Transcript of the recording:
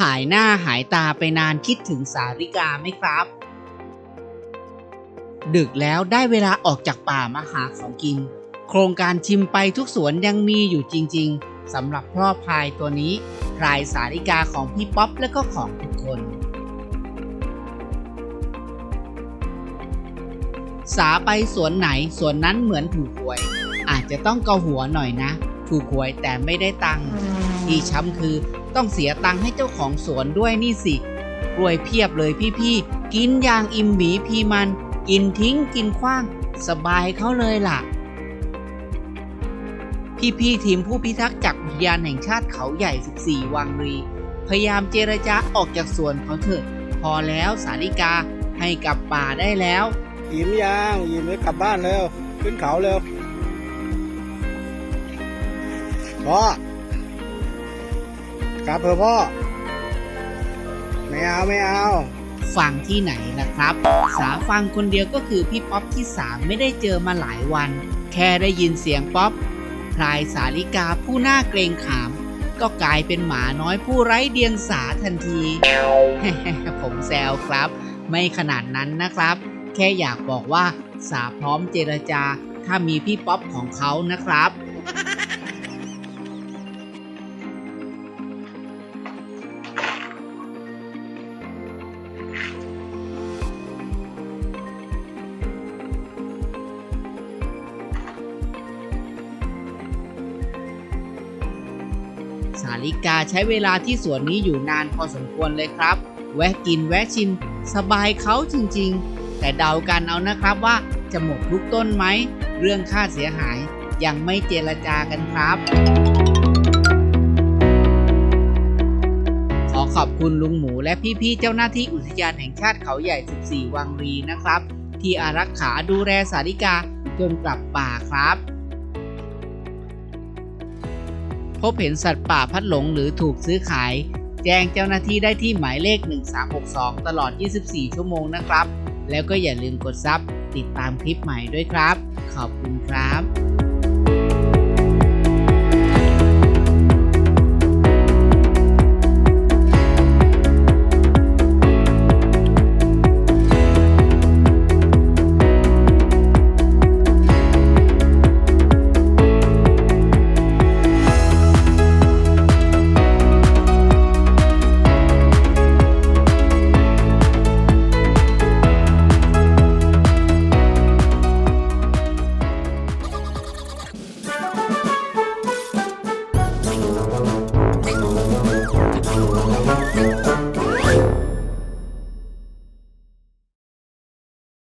หายหน้าหายตาไปนานคิดถึงสาริกาไหมครับ ดึกแล้วได้เวลาออกจากป่ามาหาของกิน โครงการชิมไปทุกสวนยังมีอยู่จริง ๆสำหรับพ่อพายตัวนี้พลายสาริกาของพี่ป๊อปและก็ของทุกคน สาไปสวนไหนสวนนั้นเหมือนถูกหวย อาจจะต้องเกาหัวหน่อยนะ ถูกหวยแต่ไม่ได้ตังค์ที่ช้ำคือต้องเสียตังค์ให้เจ้าของสวนด้วยนี่สิกล้วยเพียบเลยพี่ๆกินอย่างอิ่มหมีพีมัน กินทิ้งกินขว้าง สบายเขาเลยล่ะ พี่ๆทีมผู้พิทักษ์จากอุทยานแห่งชาติเขาใหญ่ 14 วังรี พยายามเจรจาออกจากสวนเขาเถอะ พอแล้วสาริกาให้กลับป่าได้แล้วยิ้มยังยิ้มไว้กลับบ้านเร็วขึ้นเขาเร็ว พ่อกลับเถอะพ่อ ไม่เอาไม่เอา ฟังที่ไหนล่ะครับ สาฟังคนเดียวก็คือพี่ป๊อปที่สามไม่ได้เจอมาหลายวัน แค่ได้ยินเสียงป๊อปพลายสาลิกาผู้หน่าเกรงขาม ก็กลายเป็นหมาน้อยผู้ไร้เดียงสาทันที ผมแซวครับ ไม่ขนาดนั้นนะครับ แค่อยากบอกว่าสาพร้อมเจรจาถ้ามีพี่ป๊อปของเขานะครับ สาลิกาใช้เวลาที่สวนนี้อยู่นานพอสมควรเลยครับ แวะกินแวะชิมสบายเขาจริงๆ แต่เดากันเอานะครับว่าจะหมดทุกต้นไหม เรื่องค่าเสียหายยังไม่เจรจากันครับ ขอขอบคุณลุงหมูและพี่ๆเจ้าหน้าที่อุทยานแห่งชาติเขาใหญ่ 14 วังรีนะครับ ที่อารักขาดูแลสาริกาจนกลับป่าครับ พบเห็นสัตว์ป่าพัดหลงหรือถูกซื้อขาย แจ้งเจ้าหน้าที่ได้ที่หมายเลข 1362 ตลอด 24 ชั่วโมงนะครับ แล้วก็อย่าลืมกดซับติดตามคลิปใหม่ด้วยครับ ขอบคุณครับ